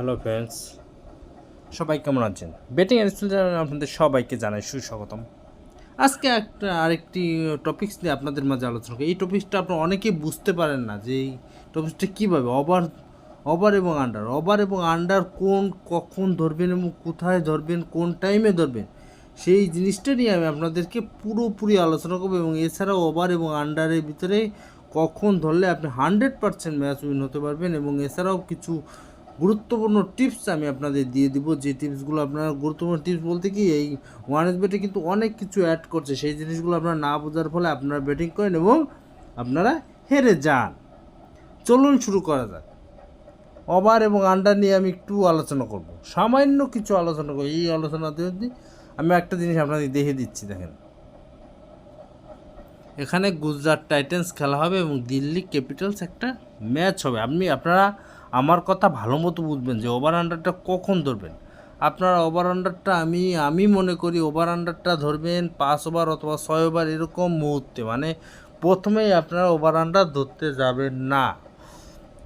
Hello friends সবাই কেমন আছেন? বেটিং অ্যান্ড আপনাদের সবাইকে জানাই সুস্বাগতম। আজকে একটা আরেকটি টপিক্স নিয়ে আপনাদের মাঝে আলোচনা করি। এই টপিক্সটা আপনারা অনেকেই বুঝতে পারেন না যে এই টপিক্সটা কীভাবে ওভার ওভার এবং আন্ডার ওভার এবং আন্ডার কোন, কখন ধরবেন এবং কোথায় ধরবেন, কোন টাইমে ধরবেন, সেই জিনিসটা নিয়ে আমি আপনাদেরকে পুরোপুরি আলোচনা করব এবং এছাড়াও ওভার এবং আন্ডারের ভিতরে কখন ধরলে আপনি হান্ড্রেড পারসেন্ট ম্যাচ উইন হতে পারবেন এবং এছাড়াও কিছু গুরুত্বপূর্ণ টিপস আমি আপনাদের দিয়ে দিব। যে টিপসগুলো আপনারা গুরুত্বপূর্ণ টিপস বলতে কি, এই ওয়ান এস বেটে কিন্তু অনেক কিছু অ্যাড করছে। সেই জিনিসগুলো আপনারা না বোঝার ফলে আপনারা ব্যাটিং করেন এবং আপনারা হেরে যান। চলুন শুরু করা যাক। ওভার এবং আন্ডার নিয়ে আমি একটু আলোচনা করব। সামান্য কিছু আলোচনা করব এই আলোচনাতে আমি একটা জিনিস আপনাদের দেখে দিচ্ছি, দেখেন। এখানে গুজরাট টাইটেন্স খেলা হবে এবং দিল্লি ক্যাপিটালস একটা ম্যাচ হবে। আপনি, আপনারা আমার কথা ভালো মতো বুঝবেন যে ওভার আন্ডারটা কখন ধরবেন। আপনারা ওভার আন্ডারটা আমি আমি মনে করি ওভার আন্ডারটা ধরবেন পাঁচ ওভার অথবা ছয় ওভার এরকম মুহূর্তে। মানে প্রথমেই আপনারা ওভার আন্ডার ধরতে যাবেন না।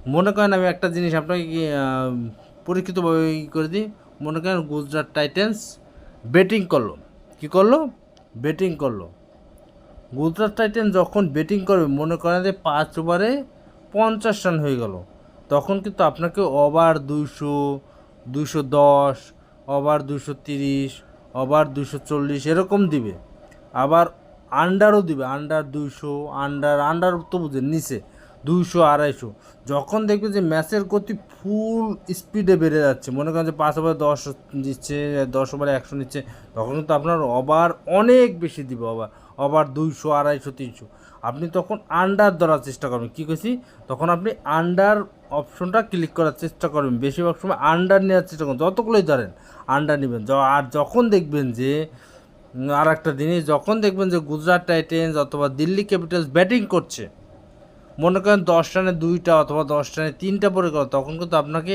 মনে করেন আমি একটা জিনিস আপনাকে পরীক্ষিতভাবে করে দিই। মনে করেন গুজরাট টাইটেন্স ব্যাটিং করল। কি করল? ব্যাটিং করল। গুজরাট টাইটেন যখন ব্যাটিং করবে, মনে করেন যে পাঁচ ওভারে পঞ্চাশ রান হয়ে গেল। তখন কিন্তু আপনাকে ওভার দুইশো দুইশো দশ, ওভার দুইশো তিরিশ, ওভার দুইশো চল্লিশ এরকম দিবে। আবার আন্ডারও দিবে আন্ডার দুইশো আন্ডার আন্ডার তো বুঝেন নিচে দুইশো, আড়াইশো। যখন দেখবে যে ম্যাচের গতি ফুল স্পিডে বেড়ে যাচ্ছে, মনে করেন যে পাঁচ ওভারে দশ দিচ্ছে, দশ ওভারে একশো নিচ্ছে, তখন কিন্তু আপনার ওভার অনেক বেশি দিবে, ওভার ওভার দুইশো, আড়াইশো, তিনশো। আপনি তখন আন্ডার ধরার চেষ্টা করবেন। কী করছি তখন আপনি আন্ডার অপশনটা ক্লিক করার চেষ্টা করবেন। বেশিরভাগ সময় আন্ডার নেওয়ার চেষ্টা করুন যতগুলোই ধরেন আন্ডার নেবেন। আর যখন দেখবেন যে আর একটা জিনিস, যখন দেখবেন যে গুজরাট টাইটেন্স অথবা দিল্লি ক্যাপিটালস ব্যাটিং করছে, মনে করেন দশ রানে দুইটা অথবা দশ রানে তিনটা পরে গেল তখন কিন্তু আপনাকে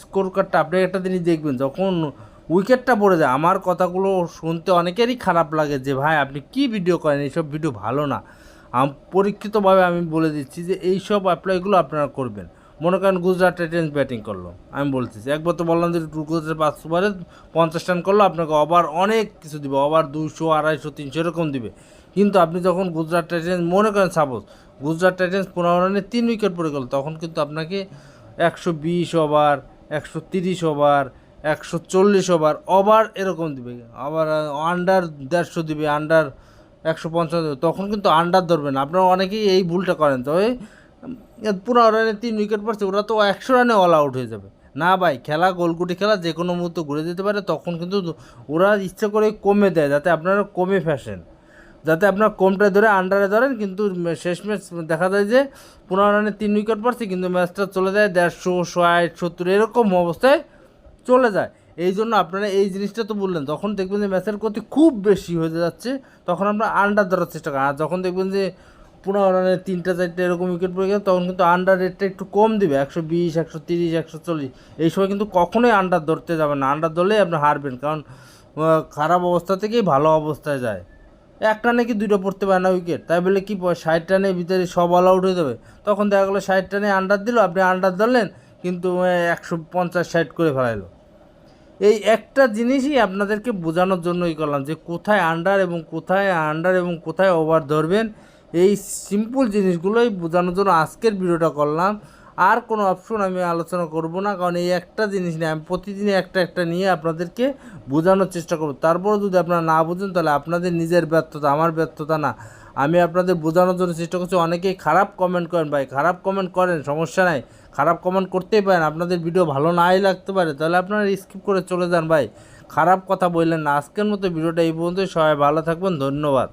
স্কোর কার্ডটা আপনি একটা জিনিস দেখবেন। যখন উইকেটটা পড়ে যায়। আমার কথাগুলো শুনতে অনেকেরই খারাপ লাগে যে, ভাই, আপনি কি ভিডিও করেন? এইসব ভিডিও ভালো না। পরীক্ষিতভাবে আমি বলে দিচ্ছি যে, এইসব অ্যাপ্লাইগুলো আপনারা করবেন। মনে করেন গুজরাট টাইটেন্স ব্যাটিং করল। আমি বলতেছি, একবার তো বললাম যে গুজরাট পাঁচ ওভারে পঞ্চাশ রান করল, আপনাকে ওভার অনেক কিছু দিবে ওভার দুশো আড়াইশো, তিনশো এরকম দিবে। কিন্তু আপনি যখন গুজরাট টাইটেন্স মনে করেন সাপোজ গুজরাট টাইটেন্স পনেরো রানে তিন উইকেট পড়ে গেল, তখন কিন্তু আপনাকে একশো বিশ ওভার একশো তিরিশ ওভার একশো চল্লিশ ওভার ওভার এরকম দিবে। আবার আন্ডার দেড়শো দিবে আন্ডার একশো পঞ্চাশ, তখন কিন্তু আন্ডার ধরবেন আপনারা অনেকেই এই ভুলটা করেন। তবে পনেরো রানে তিন উইকেট পড়ছে ওরা তো একশো রানে অল আউট হয়ে যাবে। না ভাই, খেলা, গোলকুটি খেলা যে কোনো মুহূর্তে ঘুরে যেতে পারে, তখন কিন্তু ওরা ইচ্ছে করে কমে দেয়, যাতে আপনারা কমে ফেসেন। যাতে আপনার কমটায় ধরে আন্ডারে ধরেন, কিন্তু শেষ ম্যাচ দেখা যায় যে পনেরো তিন উইকেট পড়ছে কিন্তু ম্যাচটা চলে যায় দেড়শো, ষাট, সত্তর, এরকম অবস্থায় চলে যায়। এই জন্য আপনারা এই জিনিসটা তো বললেন তখন দেখবেন যে ম্যাচের গতি খুব বেশি হয়ে যাচ্ছে, তখন আপনারা আন্ডার ধরার চেষ্টা করেন আর যখন দেখবেন যে পনেরো রানে তিনটা চারটে এরকম উইকেট পড়ে গেছে, তখন কিন্তু আন্ডার রেটটা একটু কম দিবে, একশো বিশ, একশো তিরিশ, একশো চল্লিশ। এই সময় কিন্তু কখনোই আন্ডার ধরতে যাবেন না। আন্ডার ধরলেই আপনি হারবেন, কারণ খারাপ অবস্থা থেকেই ভালো অবস্থায় যায়। এক রানে কি দুটো পড়তে পারে না উইকেট তাই বলে কি, ষাট রানের ভিতরে সব অল আউট হয়ে যাবে। তখন দেখা গেলো ষাট রানে আন্ডার দিল, আপনি আন্ডার ধরলেন কিন্তু একশো পঞ্চাশ ষাট করে ফেলাইলো। এই একটা জিনিসই আপনাদেরকে বোঝানোর জন্যই করলাম যে কোথায় আন্ডার এবং কোথায় আন্ডার এবং কোথায় ওভার ধরবেন। এই সিম্পল জিনিসগুলোই বোঝানোর জন্য আজকের ভিডিওটা করলাম। আর কোনো অপশন আমি আলোচনা করব না, কারণ এই একটা জিনিস নিয়ে, আমি প্রতিদিন একটা একটা নিয়ে আপনাদেরকে বোঝানোর চেষ্টা করব। তারপরে যদি আপনারা না বুঝেন, তাহলে আপনাদের নিজের ব্যর্থতা, আমার ব্যর্থতা না। আমি আপনাদের বোঝানোর জন্য চেষ্টা করছি। অনেকেই খারাপ কমেন্ট করেন ভাই, খারাপ কমেন্ট করেন, সমস্যা নাই। খারাপ কমেন্ট করতেই পারেন, আপনাদের ভিডিও ভালো নাই লাগতে পারে, তাহলে আপনারা স্কিপ করে চলে যান ভাই। খারাপ কথা বললেন না, আজকের মতো ভিডিওটা এই পর্যন্তই, সবাই ভালো থাকবেন, ধন্যবাদ।